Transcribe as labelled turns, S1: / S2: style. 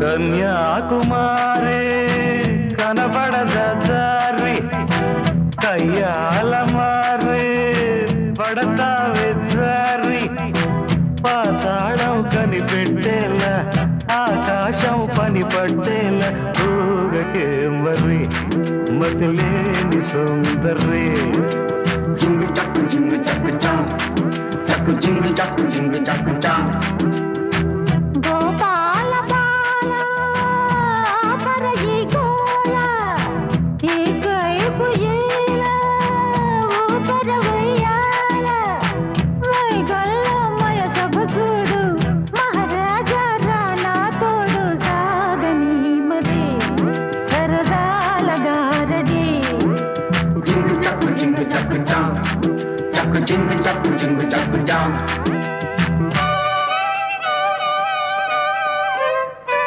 S1: కన్యాకుమారి కనబడద దారి కయ్యాల మారి పడతావే జారి పాతాళం కనిపెట్టేల ఆకాశం పని పట్టేల ఊగకే మరి మతిలేని సుందరి
S2: జింగు చక్కు జింగు చక్కు చాం చక్కు జింగు చక్కు జింగు చక్కు చాం. chaka chunk, chaka ching, chaka ching, chaka chunk.